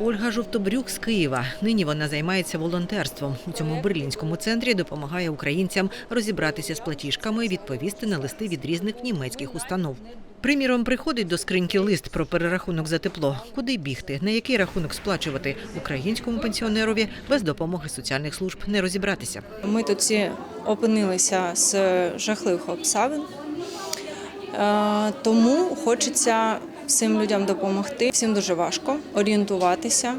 Ольга Жовтобрюк з Києва. Нині вона займається волонтерством. У цьому берлінському центрі допомагає українцям розібратися з платіжками і відповісти на листи від різних німецьких установ. Приміром, приходить до скриньки лист про перерахунок за тепло. Куди бігти, на який рахунок сплачувати українському пенсіонерові без допомоги соціальних служб не розібратися. Ми тут всі опинилися з жахливих обставин, Е, тому хочеться всім людям допомогти. Всім дуже важко орієнтуватися,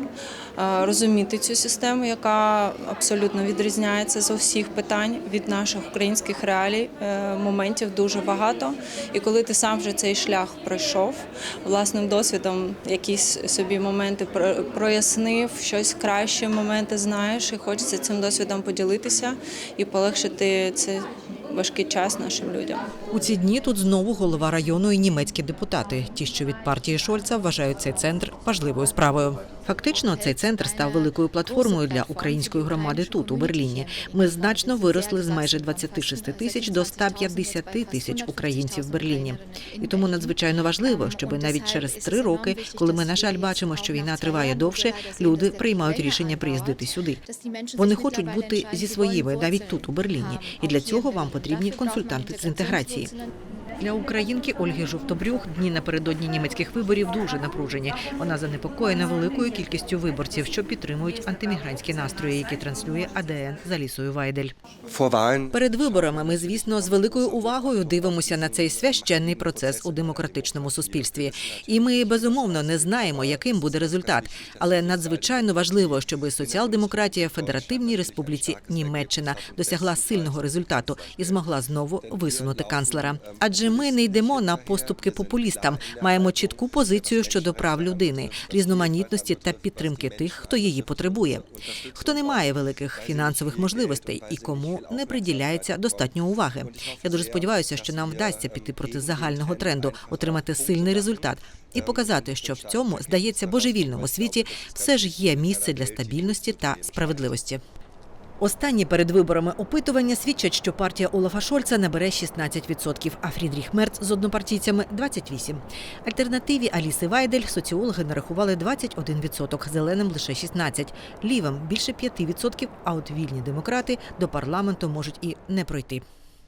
е, розуміти цю систему, яка абсолютно відрізняється з усіх питань від наших українських реалій. Е, Моментів дуже багато. І коли ти сам вже цей шлях пройшов, власним досвідом якісь собі моменти про- прояснив, щось кращі моменти знаєш, і хочеться цим досвідом поділитися і полегшити цей важкий час нашим людям. У ці дні тут знову голова району і німецькі депутати. Ті, що від партії Шольца вважають цей центр важливою справою. Фактично, цей центр став великою платформою для української громади тут, у Берліні. Ми значно виросли з майже 26 тисяч до 150 тисяч українців в Берліні. І тому надзвичайно важливо, щоб навіть через три роки, коли ми на жаль бачимо, що війна триває довше, люди приймають рішення приїздити сюди. Вони хочуть бути зі своїми навіть тут, у Берліні, і для цього вам потрібні консультанти з інтеграції. Для українки Ольги Жовтобрюх дні напередодні німецьких виборів дуже напружені. Вона занепокоєна великою кількістю виборців, що підтримують антимігрантські настрої, які транслює АДН за лісою Вайдель. Перед виборами ми, звісно, з великою увагою дивимося на цей священний процес у демократичному суспільстві. І ми безумовно не знаємо, яким буде результат. Але надзвичайно важливо, щоб соціал-демократія в Федеративній Республіці Німеччина досягла сильного результату і змогла знову висунути канцлера. Адже ми не йдемо на поступки популістам, маємо чітку позицію щодо прав людини, різноманітності та підтримки тих, хто її потребує, хто не має великих фінансових можливостей і кому не приділяється достатньо уваги. Я дуже сподіваюся, що нам вдасться піти проти загального тренду, отримати сильний результат і показати, що в цьому здається божевільному світі все ж є місце для стабільності та справедливості. Останні перед виборами опитування свідчать, що партія Олафа Шольца набере 16%, а Фрідріх Мерц з однопартійцями 28%. Альтернативі Аліси Вайдель соціологи нарахували 21%, зеленим лише 16%, лівим більше 5%, а от вільні демократи до парламенту можуть і не пройти.